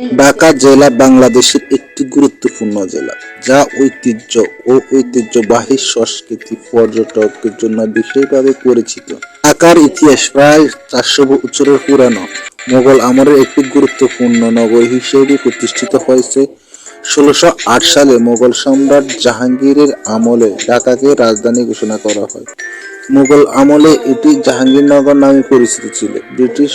ঢাকা জেলা বাংলাদেশের একটি গুরুত্বপূর্ণ জেলা, যা ঐতিহ্য ও ঐতিহ্যবাহী সংস্কৃতি পর্যটকের জন্য বিশেষভাবে পরিচিত। ঢাকার ইতিহাস প্রায় চারশো বছরের পুরানো। মোগল আমলের একটি গুরুত্বপূর্ণ নগর হিসেবে প্রতিষ্ঠিত হয়েছে। ষোলোশো আট সালে মোগল সম্রাট জাহাঙ্গীরের আমলে ঢাকাকে রাজধানী ঘোষণা করা হয়। মুঘল আমলে এটি জাহাঙ্গীরনগর নামে পরিচিত ছিল। ব্রিটিশ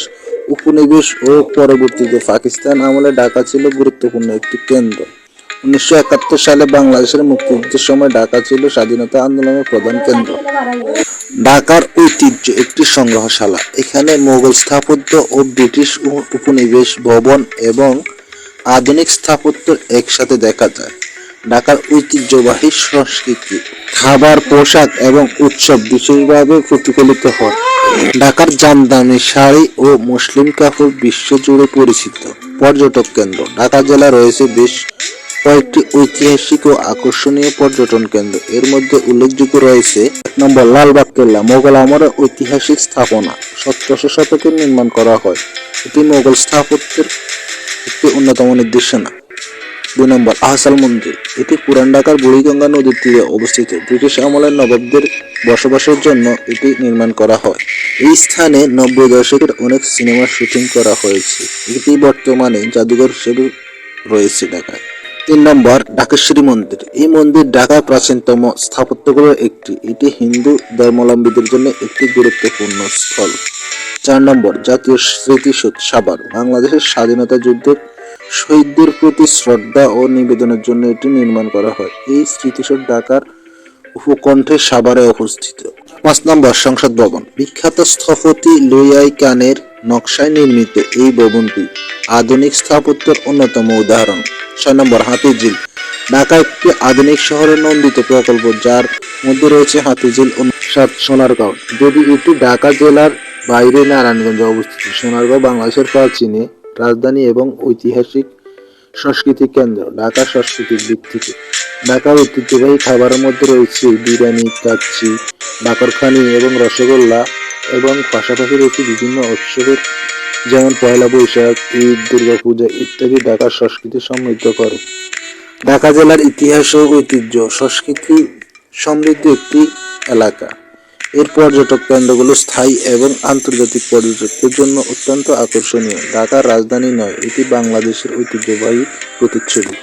উপনিবেশ ও পরবর্তীতে পাকিস্তান আমলে ঢাকা ছিল গুরুত্বপূর্ণ একটি কেন্দ্র। উনিশশো একাত্তর সালে বাংলাদেশের মুক্তিযুদ্ধের সময় ঢাকা ছিল স্বাধীনতা আন্দোলনের প্রধান কেন্দ্র। ঢাকার ঐতিহ্য একটি সংগ্রহশালা। এখানে মোগল স্থাপত্য ও ব্রিটিশ উপনিবেশ ভবন এবং আধুনিক স্থাপত্য একসাথে দেখা যায়। ঢাকার ঐতিহ্যবাহী সংস্কৃতি, খাবার, পোশাক এবং উৎসব বিশেষভাবে প্রতিফলিত হয়। ঢাকার জামদানি, শাড়ি ও মুসলিম কাপড় বিশ্বজুড়ে পরিচিত। পর্যটক কেন্দ্র, ঢাকা জেলা রয়েছে বেশ কয়েকটি ঐতিহাসিক ও আকর্ষণীয় পর্যটন কেন্দ্র। এর মধ্যে উল্লেখযোগ্য রয়েছে এক নম্বর লালবাগ কেল্লা, মোগল আমলের ঐতিহাসিক স্থাপনা। সতেরোশো শতকে নির্মাণ করা হয়। এটি মোগল স্থাপত্যের একটি অন্যতম নির্দেশনা দুই নম্বর আহসাল মন্দির। এটি পুরান ঢাকার বুড়িগঙ্গা নদীর তীরে অবস্থিত। ব্রিটিশ আমলের নবাবদের বসবাসের জন্য এটি নির্মাণ করা হয়। এই স্থানে নব্বই দশকের অনেক সিনেমার শুটিং করা হয়েছে। এটি বর্তমানে জাদুঘর হিসেবে রয়েছে ঢাকায়। তিন নম্বর, ঢাকেশ্বরী মন্দির। এই মন্দির ঢাকার প্রাচীনতম স্থাপত্যগুলোর একটি। এটি হিন্দু ধর্মাবলম্বীদের জন্য একটি গুরুত্বপূর্ণ স্থল। চার নম্বর, জাতীয় স্মৃতিসৌধ সাভার। বাংলাদেশের স্বাধীনতা যুদ্ধের শহীদদের প্রতি শ্রদ্ধা ও নিবেদনের জন্য এটি নির্মাণ করা হয়। এই স্মৃতিসৌধ ঢাকার উপকণ্ঠে সাভারে অবস্থিত। পাঁচ নম্বর সংসদ ভবন। বিখ্যাত স্থপতি লুইয়াই কানের নকশায় নির্মিত এই ভবনটি আধুনিক স্থাপত্যের অন্যতম উদাহরণ। ছয় নম্বর হাতিঝিল। ঢাকা একটি আধুনিক শহরে নন্দিত প্রকল্প, যার মধ্যে রয়েছে হাতিঝিল সাত সোনারগাঁও। যদি এটি ঢাকা জেলার বাইরে নারায়ণগঞ্জে অবস্থিত, সোনারগাঁও বাংলাদেশের প্রাচীনে রাজধানী এবং ঐতিহাসিক সাংস্কৃতিক কেন্দ্র, ঢাকা সাংস্কৃতিক দিক থেকে। ঢাকার ঐতিহ্যবাহী খাবারের মধ্যে রয়েছে বিরিয়ানি, কাচ্চি, বাকরখানি এবং রসগোল্লা এবং পাশাপাশি রয়েছে বিভিন্ন উৎসবের, যেমন পয়লা বৈশাখ, ঈদ, দুর্গাপূজা ইত্যাদি ঢাকার সংস্কৃতি সমৃদ্ধ করে। ঢাকা জেলার ইতিহাস ও ঐতিহ্য, সংস্কৃতি সমৃদ্ধ একটি এলাকা। এর পর্যটক কেন্দ্রগুলো স্থায়ী এবং আন্তর্জাতিক পর্যটকদের জন্য অত্যন্ত আকর্ষণীয়। ঢাকার রাজধানী নয়, এটি বাংলাদেশের ঐতিহ্যবাহী প্রতিচ্ছবি।